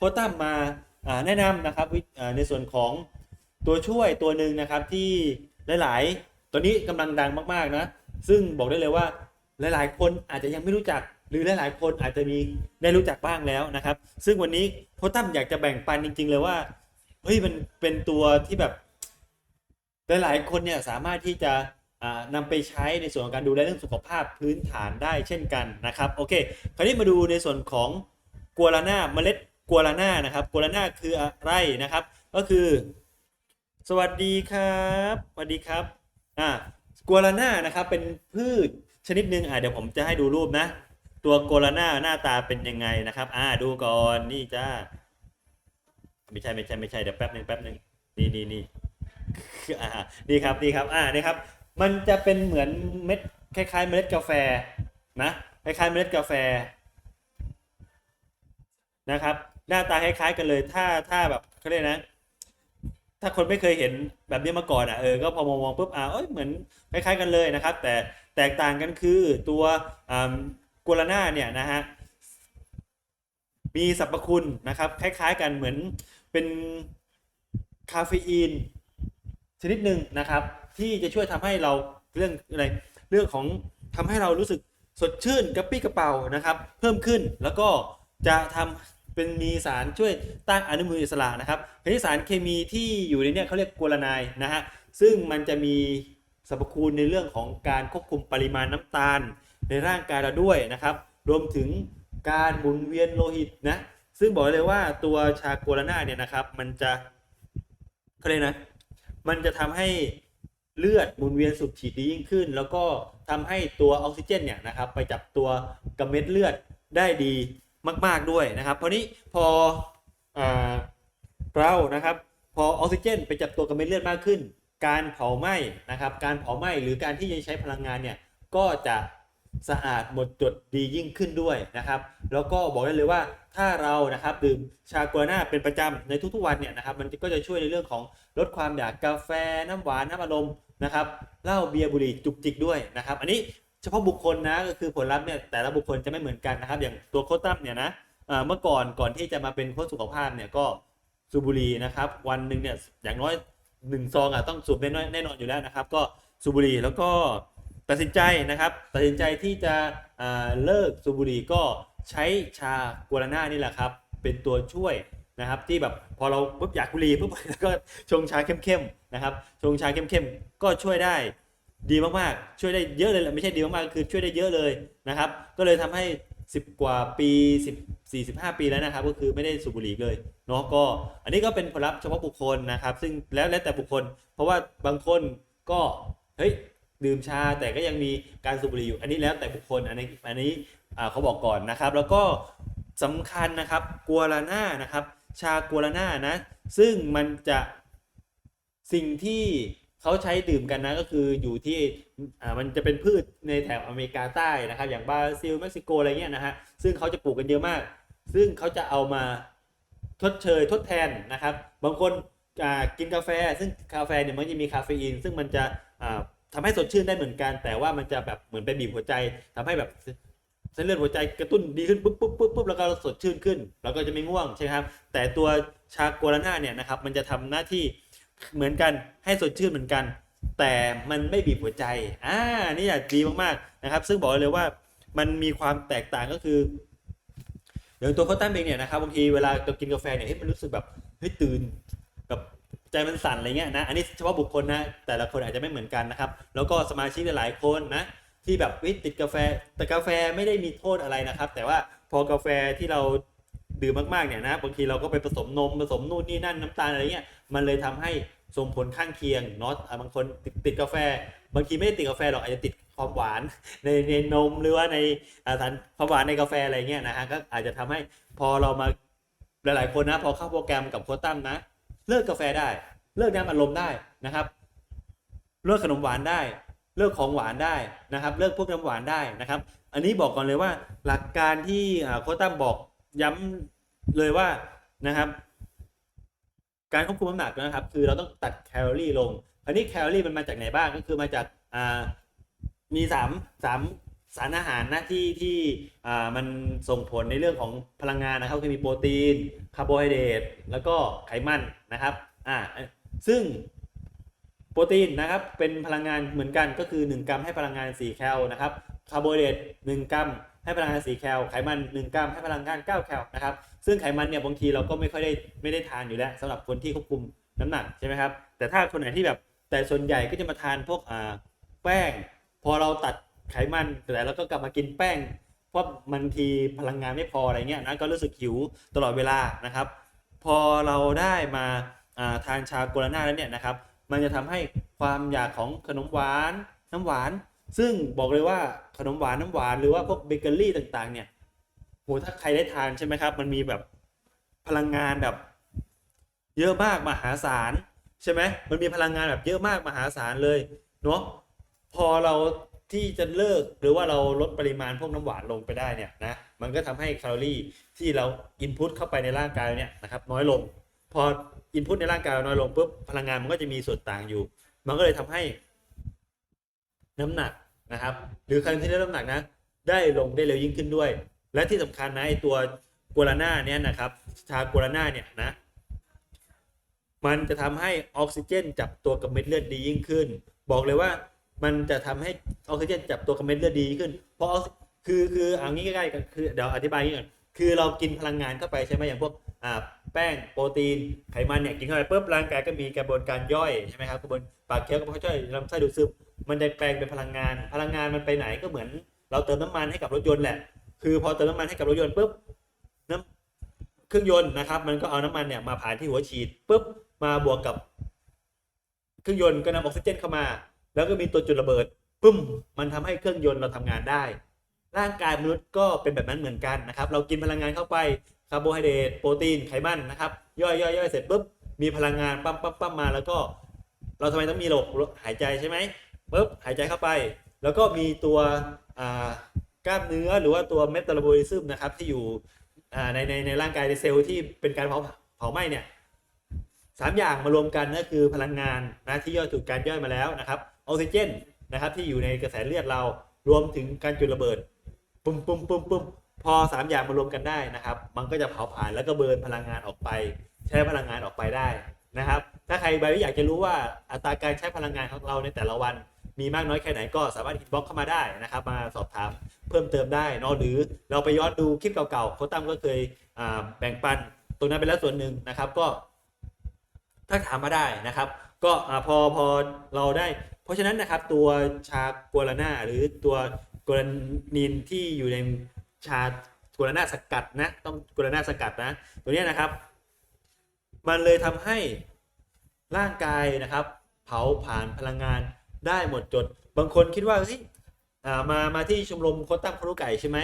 โคตั้มมาแนะนำนะครับในส่วนของตัวช่วยตัวหนึ่งนะครับที่หลาย ๆ ตัวนี้กำลังดังมาก ๆ นะ ซึ่งบอกได้เลยว่าหลาย ๆ คนอาจจะยังไม่รู้จัก หรือหลาย ๆ คนอาจจะมีได้รู้จักบ้างแล้วนะครับ ซึ่งวันนี้โคตั้มอยากจะแบ่งปันจริง ๆ เลยว่าเฮ้ยมันเป็นตัวที่แบบหลาย ๆ คนเนี่ยสามารถที่จะอ่านำไปใช้ในส่วนของการดูแลเรื่องสุขภาพพื้นฐานได้เช่นกันนะครับโอเค คราวนี้มาดูในส่วนของกัวลาน่าเมล็ด กัวลาน่านะครับกัวลาน่าคืออะไรนะครับ ก็คือ สวัสดีครับสวัสดีครับอ่ากัวลาน่านะครับเป็นพืชชนิดหนึ่งอ่าเดี๋ยวผมจะให้ดูรูปนะ ตัวกัวลาน่าหน้าตาเป็นยังไงนะครับ อ่าดูก่อนนี่จ้าไม่ใช่ไม่ใช่ไม่ใช่เดี๋ยวแป๊บหนึ่งแป๊บหนึ่งนี่นี่นี่อ่านี่ครับนี่ครับอ่านี่ครับ มันจะเป็นเหมือนเม็ดคล้ายๆ เมล็ดกาแฟนะคล้ายๆเมล็ดกาแฟนะครับ หน้าตาคล้ายๆกันเลย ถ้าถ้าแบบเขาเรียกนะ ถ้าคนไม่เคยเห็นแบบนี้มาก่อนอะเออก็พอมองๆปุ๊บอ่าเอ้ยเหมือนคล้ายๆกันเลยนะครับ แต่แตกต่างกันคือตัวกัวลาน่าเนี่ยนะฮะมีสรรพคุณนะครับ คล้ายๆกันเหมือนเป็นคาเฟอีนชนิดหนึ่งนะครับ ที่จะช่วยทำให้เราเรื่องอะไรเรื่องของทำให้เรารู้สึกสดชื่นกระปรี้กระเป๋านะครับ เพิ่มขึ้นแล้วก็จะทำ เป็นมีสารช่วยต้านอนุมูลอิสระนะครับทีนี้สารเคมีที่อยู่ในเนี้เขาเรียกกัวลานน์นะฮะซึ่งมันจะมีสรรพคุณในเรื่องของการควบคุมปริมาณน้ำตาลในร่างกายเราด้วยนะครับ รวมถึงการหมุนเวียนโลหิตนะซึ่งบอกเลยว่าตัวชากัวลานาเนี่ยนะครับ มันจะเขาเรียกนะมันจะทำให้เลือดหมุนเวียนสูบฉีดดียิ่งขึ้น แล้วก็ทำให้ตัวออกซิเจนเนี่ยนะครับไปจับตัวกับเม็ดเลือดได้ดี มาก ๆด้วยนะครับ เพราะนี้พออเรานะครับ พอออกซิเจนไปจับตัวกับเม็ดเลือดมากขึ้น การเผาไหม้นะครับ การเผาไหม้หรือการที่จะใช้พลังงานเนี่ยก็จะสะอาดหมดจดดียิ่งขึ้นด้วยนะครับ แล้วก็บอกได้เลยว่าถ้าเรานะครับดื่มชากัวน่าเป็นประจำในทุกๆวันเนี่ยนะครับมันก็จะช่วยในเรื่องของลดความอยากกาแฟน้ำหวานน้ำอารมณ์นะครับเหล้าเบียร์บุหรี่จุกจิกด้วยนะครับ อันนี้ เฉพาะบุคคลนะก็คือผลลัพธ์เนี่ยแต่ละบุคคลจะไม่เหมือนกันนะครับ อย่างตัวโค้ชตั้มเนี่ยนะเมื่อก่อนก่อนที่จะมาเป็นโค้ชสุขภาพเนี่ยก็สูบบุหรี่นะครับ วันหนึ่งเนี่ยอย่างน้อยหนึ่งซองอะต้องสูบแน่นอนแน่นอนอยู่แล้วนะครับ ก็สูบบุหรี่แล้วก็ตัดสินใจนะครับตัดสินใจที่จะเลิกสูบบุหรี่ก็ใช้ชากัวลาน่านี่แหละครับ เป็นตัวช่วยนะครับ ที่แบบพอเราปุ๊บอยากบุหรี่ปุ๊บแล้วก็ชงชาเข้มๆนะครับชงชาเข้มๆก็ช่วยได้ ดีมากๆ ช่วยได้เยอะเลยแหละไม่ใช่ดีมากๆคือช่วยได้เยอะเลยนะครับ ก็เลยทำให้ 10 กว่าปี 10 45 ปีแล้วนะครับ ก็คือไม่ได้สูบบุหรี่เลยเนาะก็อันนี้ก็เป็นผลลัพธ์เฉพาะบุคคลนะครับ ซึ่งแล้วแล้วแต่บุคคล เพราะว่าบางคนก็เฮ้ยดื่มชาแต่ก็ยังมีการสูบบุหรี่อยู่ อันนี้แล้วแต่บุคคลอันนี้อันนี้เขาบอกก่อนนะครับ แล้วก็สำคัญนะครับกัวลาน่านะครับ ชากัวลาน่านะซึ่งมันจะสิ่งที่ เขาใช้ดื่มกันนะก็คืออยู่ที่อ่ามันจะเป็นพืชในแถบอเมริกาใต้นะครับ อย่างบราซิลเม็กซิโกอะไรเงี้ยนะฮะซึ่งเขาจะปลูกกันเยอะมาก ซึ่งเขาจะเอามาทดเชยทดแทนนะครับ บางคนกินกาแฟ ซึ่งกาแฟเนี่ยมันจะมีคาเฟอีน ซึ่งมันจะอ่าทำให้สดชื่นได้เหมือนกัน แต่ว่ามันจะแบบเหมือนไปบีบหัวใจทำให้แบบเส้นเลือดหัวใจกระตุ้นดีขึ้นปุ๊บปุ๊บปุ๊บปุ๊บแล้วก็สดชื่นขึ้นเราก็จะไม่ง่วงใช่ไหมครับ แต่ตัวชาโกลาน่าเนี่ยนะครับมันจะทำหน้าที่ เหมือนกันให้สดชื่นเหมือนกัน แต่มันไม่บีบหัวใจอ่านี่อยากดีมากๆนะครับ ซึ่งบอกเลยว่ามันมีความแตกต่างก็คืออย่างตัวโคตันเองเนี่ยนะครับบางทีเวลาเรากินกาแฟเนี่ยเฮ้ยมันรู้สึกแบบเฮ้ยตื่นแบบใจมันสั่นอะไรเงี้ยนะอันนี้เฉพาะบุคคลนะแต่ละคนอาจจะไม่เหมือนกันนะครับ แล้วก็สมาชิกหลายๆคนนะที่แบบวิติดกาแฟ แต่กาแฟไม่ได้มีโทษอะไรนะครับ แต่ว่าพอกาแฟที่เราดื่มมากๆเนี่ยนะบางทีเราก็ไปผสมนมผสมนู่นนี่นั่นน้ำตาลอะไรเงี้ย มันเลยทำให้ส่งผลข้างเคียงเนาะอะบางคนติดติดกาแฟ บางทีไม่ได้ติดกาแฟหรอกอาจจะติดความหวานในในนมหรือว่าในสารความหวานในกาแฟอะไรเงี้ยนะฮะก็อาจจะทำให้พอเรามาหลายๆคนนะพอเข้าโปรแกรมกับโค้ตั้มนะ เลิกกาแฟได้ เลิกน้ำอารมณ์ได้นะครับ เลิกขนมหวานได้ เลิกของหวานได้นะครับ เลิกพวกน้ำหวานได้นะครับ อันนี้บอกก่อนเลยว่าหลักการที่โค้ตั้มบอกย้ำเลยว่านะครับ การควบคุมน้ำหนักนะครับ คือเราต้องตัดแคลอรี่ลงอันนี้แคลอรี่มันมาจากไหนบ้างก็คือมาจากอ่ามีสามสามสารอาหารนะที่ที่อ่ามันส่งผลในเรื่องของพลังงานนะครับคือมีโปรตีนคาร์โบไฮเดรตแล้วก็ไขมันนะครับอ่าซึ่งโปรตีนนะครับเป็นพลังงานเหมือนกันก็คือ 1 กรัมให้พลังงาน 4 แคลนะครับคาร์โบไฮเดรต1กรัมให้พลังงาน 4 แคลไขมัน 1 กรัมให้พลังงาน 9 แคลนะครับ ซึ่งไขมันเนี่ยบางทีเราก็ไม่ค่อยได้ไม่ได้ทานอยู่แล้วสำหรับคนที่ควบคุมน้ำหนักใช่ไหมครับแต่ถ้าคนไหนที่แบบแต่ส่วนใหญ่ก็จะมาทานพวกอ่าแป้ง พอเราตัดไขมันแต่เราก็กลับมากินแป้งเพราะมันทีพลังงานไม่พออะไรเงี้ยนะก็รู้สึกหิวตลอดเวลานะครับ พอเราได้มาาทานชาโกลาน่าแล้วเนี่ยนะครับ มันจะทำให้ความอยากของขนมหวานน้ำหวาน ซึ่งบอกเลยว่าขนมหวานน้ำหวานหรือว่าพวกเบเกอรี่ต่างๆเนี่ย หถ้าใครได้ทานใช่ไหมครับ มันมีแบบพลังงานแบบ เยอะมากมหาศาลใช่ไหมมันมีพลังงานแบบเยอะมากมหาศาลเลยเนาะพอเราที่จะเลิกหรือว่าเราลดปริมาณพวกน้ำหวานลงไปได้เนี่ยนะมันก็ทำให้แคลอรี่ที่เราอินพุตเข้าไปในร่างกายเนี่ยนะครับน้อยลง พออินพุตในร่างกายเราน้อยลงปุ๊บพลังงานมันก็จะมีส่วนต่างอยู่ มันก็เลยทำให้ น้ำหนักนะครับ หรือใครที่ได้น้ำหนักนะ ได้ลงได้เร็วยิ่งขึ้นด้วย และที่สำคัญนะไอตัวกัวลาน่าเนี่ยนะครับชากัวลาน่าเนี่ยนะมันจะทำให้ออกซิเจนจับตัวกับเม็ดเลือดดียิ่งขึ้น บอกเลยว่ามันจะทำให้ออกซิเจนจับตัวกับเม็ดเลือดดีขึ้น เพราะคือคือเอางี้ใกล้ๆกันคือเดี๋ยวอธิบายงี้ก่อนคือเรากินพลังงานเข้าไปใช่ไหมอย่างพวกอ่าแป้งโปรตีนไขมันเนี่ยกินเข้าไปปุ๊บร่างกายก็มีกระบวนการย่อยใช่ไหมครับกระบวนปากเคี้ยวกระบวนการย่อยลำไส้ดูดซึมมันจะแปลงเป็นพลังงาน พลังงานมันไปไหนก็เหมือน เราเติมน้ำมันให้กับรถยนต์แหละ คือพอเติมน้ำมันให้กับรถยนต์ปุ๊บน้ำเครื่องยนต์นะครับ มันก็เอาน้ำมันเนี่ยมาผ่านที่หัวฉีดปุ๊บมาบวกกับ เครื่องยนต์ก็นำออกซิเจนเข้ามา แล้วก็มีตัวจุดระเบิดปึ้มมันทำให้เครื่องยนต์เราทำงานได้ ร่างกายมนุษย์ก็เป็นแบบนั้นเหมือนกันนะครับ เรากินพลังงานเข้าไปคาร์โบไฮเดรตโปรตีนไขมันนะครับ ย่อยย่อยย่อยเสร็จปุ๊บมีพลังงานปั๊มปั๊มปั๊มมาแล้วก็ เราทำไมต้องมีระบบหายใจใช่ไหมปุ๊บหายใจเข้าไป แล้วก็มีตัวอ่า กล้ามเนื้อหรือว่าตัวเมตาบอลิซึมนะครับที่อยู่ในในในร่างกายในเซลล์ที่เป็นการเผาเผาไหม้เนี่ยสามอย่างมารวมกันก็คือพลังงานนะที่ย่อยถูกการย่อยมาแล้วนะครับออกซิเจนนะครับที่อยู่ในกระแสเลือดเรารวมถึงการจุดระเบิดปุ่มปุ่มปุ่มปุ่มพอสามอย่างมารวมกันได้นะครับ มันก็จะเผาผลาญแล้วก็เบิร์นพลังงานออกไป ใช้พลังงานออกไปได้นะครับ ถ้าใครใบอยากจะรู้ว่าอัตราการใช้พลังงานของเราในแต่ละวัน มีมากน้อยแค่ไหนก็สามารถอินบ็อกเข้ามาได้นะครับมาสอบถามเพิ่มเติมได้นอะหรือเราไปย้อนดูคลิปเก่าๆโค้ชตั้มก็เคยแบ่งปันตรงนั้นไปแล้วส่วนหนึ่งนะครับก็ถ้าถามมาได้นะครับ ก็พอพอเราได้ เพราะฉะนั้นนะครับตัวชากัวลาน่าหรือตัวกัวลานินที่อยู่ในชากัวลาน่าสกัดนะต้องกัวลาน่าสกัดนะตัวนี้นะครับ มันเลยทำให้ร่างกายนะครับ เผาผ่านพลังงาน ได้หมดจด บางคนคิดว่าเฮ้ยมามาที่ชมรมโคตรตั้งพรุไก่ใช่ไหม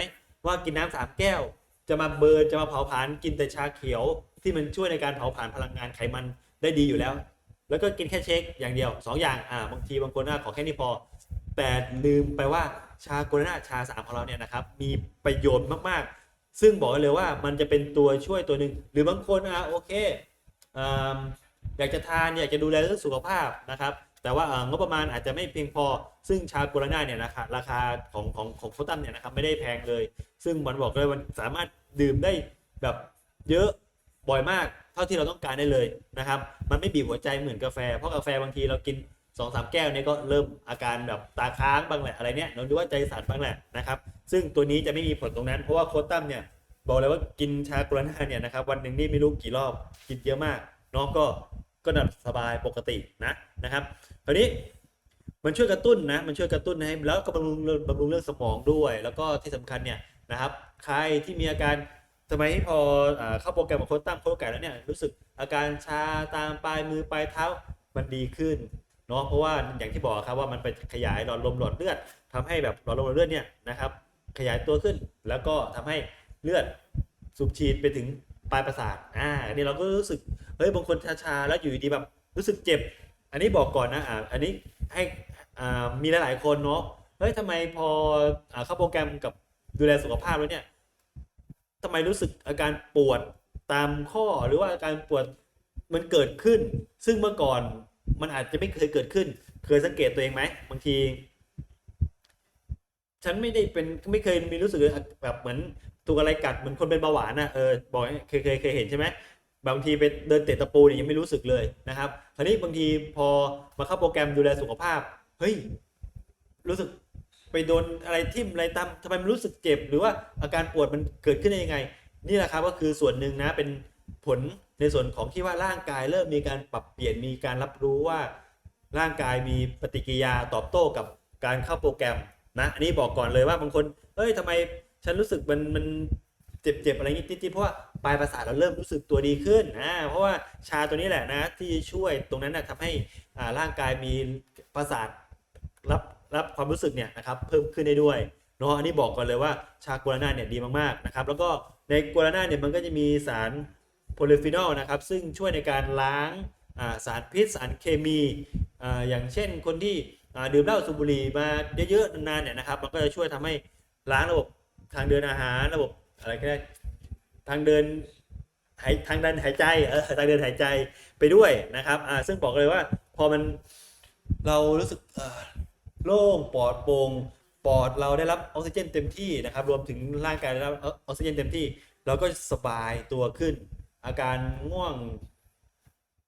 ว่ากินน้ำสามแก้ว จะมาเบิร์นจะมาเผาผลาญกินแต่ชาเขียว ที่มันช่วยในการเผาผลาญพลังงานไขมันได้ดีอยู่แล้ว แล้วก็กินแค่เช็คอย่างเดียว 2 อย่างอ่าบางทีบางคนน่าขอแค่นี้พอ แต่ลืมไปว่าชาโกลน่าชาสามของเราเนี่ยนะครับมีประโยชน์มากๆ ซึ่งบอกเลยว่ามันจะเป็นตัวช่วยตัวหนึ่งหรือบางคนอะโอเคออยากจะทานอยากจะดูแลเรื่องสุขภาพนะครับ แต่ว่าเอ่องบประมาณอาจจะไม่เพียงพอ ซึ่งชาโกลาน่าเนี่ยราคาราคาของของของโฟตัมเนี่ยนะครับไม่ได้แพงเลย ซึ่งมันบอกเลยมันสามารถดื่มได้แบบเยอะบ่อยมากเท่าที่เราต้องการได้เลยนะครับ มันไม่บีบหัวใจเหมือนกาแฟ เพราะกาแฟบางทีเรากิน2อสามแก้วเนี่ยก็เริ่มอาการแบบตาค้างบ้างแหละอะไรเนี่ยเราดูว่าใจสั่นบ้างแหละนะครับซึ่งตัวนี้จะไม่มีผลตรงนั้น เพราะว่าโคตัมเนี่ยบอกเลยว่ากินชาโกลาน่าเนี่ยนะครับวันหนึ่งนี่ไม่รู้กี่รอบกินเยอะมากเนาะก็ ก็นับสบายปกตินะนะครับคราวนี้มันช่วยกระตุ้นนะมันช่วยกระตุ้นให้แล้วก็บำรุงเรื่องบำรุงเรื่องสมองด้วย แล้วก็ที่สำคัญเนี่ยนะครับใครที่มีอาการสมัยพออเข้าโปรแกรมของโค้ชตั้มโค้ชไก่แล้วเนี่ยรู้สึกอาการชาตามปลายมือปลายเท้ามันดีขึ้นเนาะเพราะว่าอย่างที่บอกครับว่ามันไปขยายหลอดลมหลอดเลือดทำให้แบบหลอดลมหลอดเลือดเนี่ยนะครับขยายตัวขึ้นแล้วก็ทำให้เลือดสูบฉีดไปถึง ปลายประสาทอ่าอันนี้เราก็รู้สึกเฮ้ยบางคนชาๆแล้วอยู่ดีแบบรู้สึกเจ็บ อันนี้บอกก่อนนะอ่าอันนี้ให้อ่ามีหลายๆคนเนาะเฮ้ยทำไมพออ่าเข้าโปรแกรมกับดูแลสุขภาพแล้วเนี่ยทำไมรู้สึกอาการปวดตามข้อหรือว่าอาการปวดมันเกิดขึ้น ซึ่งเมื่อก่อนมันอาจจะไม่เคยเกิดขึ้น เคยสังเกตตัวเองไหมบางที ฉันไม่ได้เป็นไม่เคยมีรู้สึกแบบเหมือน ถูกอะไรกัดเหมือนคนเป็นเบาหวานนะเออบอกเคยเคยเคยเห็นใช่ไหมบางทีไปเดินเตะตะปูเนี่ยยังไม่รู้สึกเลยนะครับคราวนี้บางทีพอมาเข้าโปรแกรมดูแลสุขภาพเฮ้ยรู้สึกไปโดนอะไรทิ่มอะไรตามทำไมมันรู้สึกเจ็บ หรือว่าอาการปวดมันเกิดขึ้นได้ยังไง นี่แหละครับก็คือส่วนหนึ่งนะเป็นผลในส่วนของที่ว่าร่างกายเริ่มมีการปรับเปลี่ยนมีการรับรู้ว่าร่างกายมีปฏิกิริยาตอบโต้กับการเข้าโปรแกรมนะอันนี้บอกก่อนเลยว่าบางคนเฮ้ยทำไม ฉันรู้สึกมันมันเจ็บๆอะไรนิดๆเพราะว่าปลายประสาทเราเริ่มรู้สึกตัวดีขึ้นนะเพราะว่าชาตัวนี้แหละนะที่ช่วยตรงนั้นนะทำให้อ่าร่างกายมีประสาทรับรับความรู้สึกเนี่ยนะครับเพิ่มขึ้นได้ด้วยเนาะอันนี้บอกก่อนเลยว่าชากัวราน่าเนี่ยดีมากๆนะครับแล้วก็ในกัวราน่าเนี่ยมันก็จะมีสารโพลีฟีนอลนะครับซึ่งช่วยในการล้างาสารพิษสารเคมีออย่างเช่นคนที่ดื่มเหล้าสูบบุหรี่มาเยอะๆนานๆเนี่ยนะครับมันก็จะช่วยทำให้ล้างระบบ ทางเดินอาหารระบบอะไรก็ได้ทางเดินหายทางเดินหายใจเออทางเดินหายใจไปด้วยนะครับอ่าซึ่งบอกเลยว่าพอมันเรารู้สึกโล่งปลอดโปร่งปอดเราได้รับออกซิเจนเต็มที่นะครับ รวมถึงร่างกายได้รับออกซิเจนเต็มที่ เราก็สบายตัวขึ้น อาการง่วง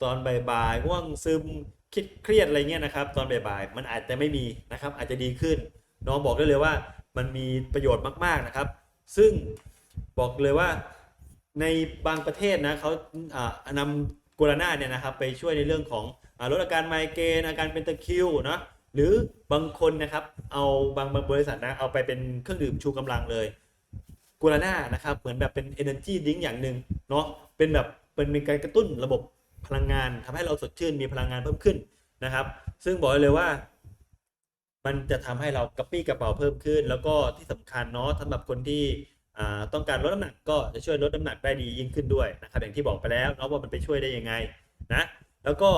ตอนบ่ายๆง่วงซึมคิดเครียดอะไรเงี้ยนะครับ ตอนบ่ายๆมันอาจจะไม่มีนะครับ อาจจะดีขึ้น น้องบอกได้เลยว่า มันมีประโยชน์มาก ๆนะครับ ซึ่งบอกเลยว่าในบางประเทศนะเขาอ่านำกัวราน่าเนี่ยนะครับไปช่วยในเรื่องของอลดอาการไมเกรนอาการเป็นตะคิวเนาะหรือบางคนนะครับเอาบางบางบริษัทนะเอาไปเป็นเครื่องดื่มชูกำลังเลยกัวราน่านะครับเหมือนแบบเป็น energy drink อย่างหนึ่งเนาะเป็นแบบเป็นเป็นการกระตุ้นระบบพลังงานทำให้เราสดชื่นมีพลังงานเพิ่มขึ้นนะครับ ซึ่งบอกเลยว่า มันจะทำให้เรากระปี้กระเป๋าเพิ่มขึ้น แล้วก็ที่สำคัญเนาะสำหรับคนที่ต้องการลดน้ำหนักก็จะช่วยลดน้ำหนักได้ดียิ่งขึ้นด้วยนะครับอย่างที่บอกไปแล้วเนาะว่ามันไปช่วยได้ยังไงนะแล้วก็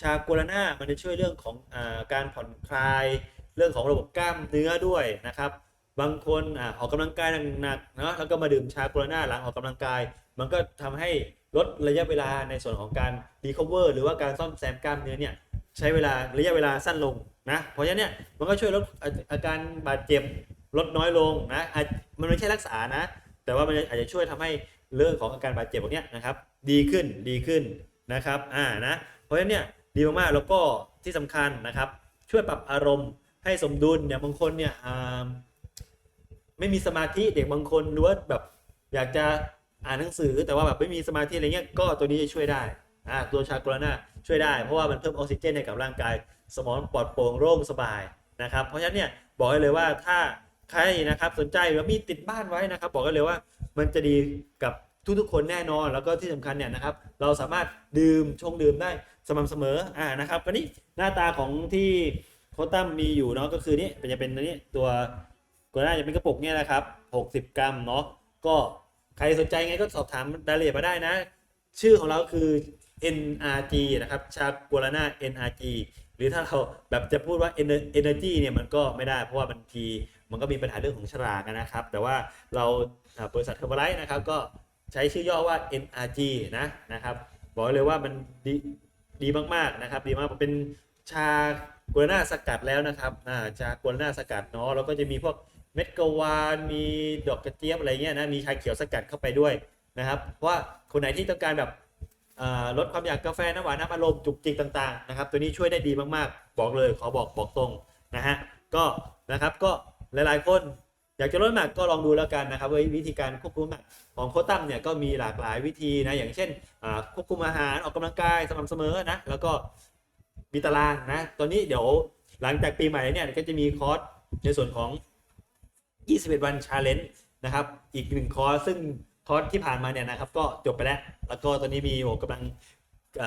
ชากราน่ามันจะช่วยเรื่องของอการผ่อนคลายเรื่องของระบบกล้ามเนื้อด้วยนะครับบางคนอออกกำลังกายหนักๆเนาะแล้วก็มาดื่มชาโคโรนาหลังออกกำลังกาย มันก็ทำให้ลดระยะเวลาในส่วนของการรีคอเวอร์หรือว่าการซ่อมแซมกล้ามเนื้อเนี่ย ใช้เวลาระยะเวลาสั้นลงนะเพราะฉะนั้นเนี่ยมันก็ช่วยลดอาการบาดเจ็บลดน้อยลงนะมันไม่ใช่รักษานะ แต่ว่ามันอาจจะช่วยทำให้เรื่องของอาการบาดเจ็บพวกนี้นะครับ ดีขึ้นดีขึ้นนะครับอ่านะเพราะฉะนั้นเนี่ยดีมากๆแล้วก็ที่สำคัญนะครับ ช่วยปรับอารมณ์ให้สมดุลเนี่ยบางคนเนี่ยไม่มีสมาธิเด็กบางคนรือว่าแบบอยากจะอ่านหนังสือแต่ว่าแบบไม่มีสมาธิอะไรเงี้ยก็ตัวนี้จะช่วยได้ อ่าตัวชาโกราน่าช่วยได้เพราะว่ามันเพิ่มออกซิเจนให้กับร่างกาย สมองปลอดโปร่งโล่งสบายนะครับเพราะฉะนั้นเนี่ยบอกได้เลยว่าถ้าใครนะครับสนใจหรือว่ามีติดบ้านไว้นะครับ บอกได้เลยว่ามันจะดีกับทุกๆคนแน่นอนแล้วก็ที่สำคัญเนี่ยนะครับเราสามารถดื่มชงดื่มได้สม่ำเสมออ่านะครับก็นี่หน้าตาของที่โคตัมมีอยู่เนาะก็คือนี่เป็นจะเป็นนนี้ตัวก็น่าจะเป็นกระปุกเนี่ยนะครับ 60 กรัมเนาะก็ใครสนใจไงก็สอบถามรายละเอียดมาได้นะ ชื่อของเราคือ NRG นะครับชากัวราน่า NRG หรือถ้าเราแบบจะพูดว่า Energy เนี่ยมันก็ไม่ได้เพราะว่าบางทีมันก็มีปัญหาเรื่องของฉลากนะครับ แต่ว่าเราบริษัทเทอร์ l ไลท์นะครับก็ใช้ชื่อย่อว่า NRG นะนะครับบอกเลยว่ามันดีดีมากๆนะครับดีมากเป็นชากัวราน่าสกัดแล้วนะครับอ่าชากัวราน่าสกัดเนาะแล้วก็จะมีพวกเม็ดกวานมีดอกกระเจี๊ยบอะไรเงี้ยนะมีชาเขียวสกัดเข้าไปด้วยนะครับเพราะว่าคนไหนที่ต้องการแบบ ลดความอยากกาแฟน้ำหวานน้ำอารมณ์จุกจิกต่างๆนะครับตัวนี้ช่วยได้ดีมากๆ บอกเลยขอบอกบอกตรงนะฮะก็นะครับก็หลายๆ คนอยากจะลดน้ำหนักก็ลองดูแล้วกันนะครับว่าวิธีการควบคุมน้ำหนักของโคตัมเนี่ยก็มีหลากหลายวิธีนะอย่างเช่นควบคุมอาหารออกกำลังกายสม่ำเสมอนะแล้วก็มีตารางนะตอนนี้เดี๋ยวหลังจากปีใหม่เนี่ยก็จะมีคอร์สในส่วนของ 21 วันชาเลนจ์นะครับอีกหนึ่งคอร์สซึ่ง คอร์สที่ผ่านมาเนี่ยนะครับก็จบไปแล้ว แล้วก็ตอนนี้มีผมกำลัง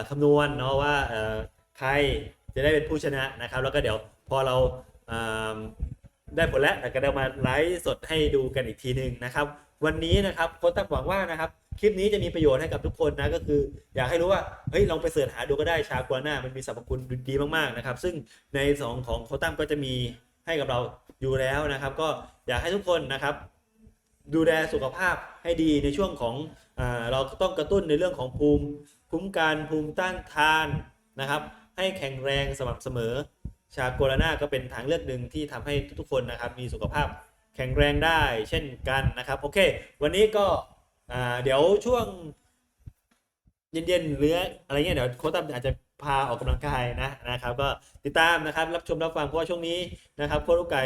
คำนวณเนาะว่าใครจะได้เป็นผู้ชนะนะครับ แล้วก็เดี๋ยวพอเราได้ผลแล้วเราก็ได้มาไลฟ์สดให้ดูกันอีกทีหนึ่งนะครับ วันนี้นะครับโค้ชตั้งหวังว่านะครับคลิปนี้จะมีประโยชน์ให้กับทุกคนนะก็คือ อยากให้รู้ว่าเฮ้ยลองไปเสิร์ชหาดูก็ได้ชากัวน่ามันมีสรรพคุณดีมากๆนะครับ ซึ่งในสองของโคตั้มก็จะมีให้กับเราอยู่แล้วนะครับ ก็อยากให้ทุกคนนะครับ ดูแลสุขภาพให้ดีในช่วงของอเราต้องกระตุ้นในเรื่องของภูมิคุ้มกันภูมิต้านทานนะครับ ให้แข็งแรงสม่ำเสมอ ชาโกลาน่าก็เป็นทางเลือกหนึ่งที่ทำให้ทุกๆคนนะครับ มีสุขภาพแข็งแรงได้เช่นกันนะครับ โอเค วันนี้ก็เดี๋ยวช่วงเย็นๆหรืออะไรเงี้ยเดี๋ยวโค้ชตั้มอาจจะพาออกกำลังกายนะนะครับ ก็ติดตามนะครับรับชมรับฟังเพราะว่าช่วงนี้นะครับโค้ชลูกไก่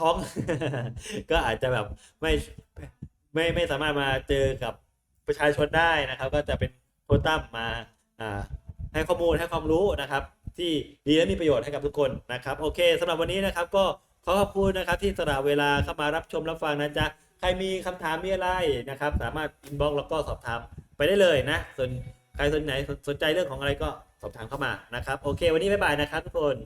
ท้อง ก็อาจจะแบบไม่ไม่ไม่สามารถมาเจอกับประชาชนได้นะครับ ก็จะเป็นโค้ชตั้มมาอ่าให้ข้อมูลให้ความรู้นะครับ ที่ดีและมีประโยชน์ให้กับทุกคนนะครับ โอเคสำหรับวันนี้นะครับ ก็ขอขอบคุณนะครับที่สละเวลาเข้ามารับชมรับฟังนะจ๊ะใครมีคำถามมีอะไรนะครับ สามารถอินบ็อกซ์แล้วก็สอบถามไปได้เลยนะส่วนใครสนไหนสนใจเรื่องของอะไรก็สอบถามเข้ามานะครับ โอเค วันนี้บ๊ายบายนะครับทุกคน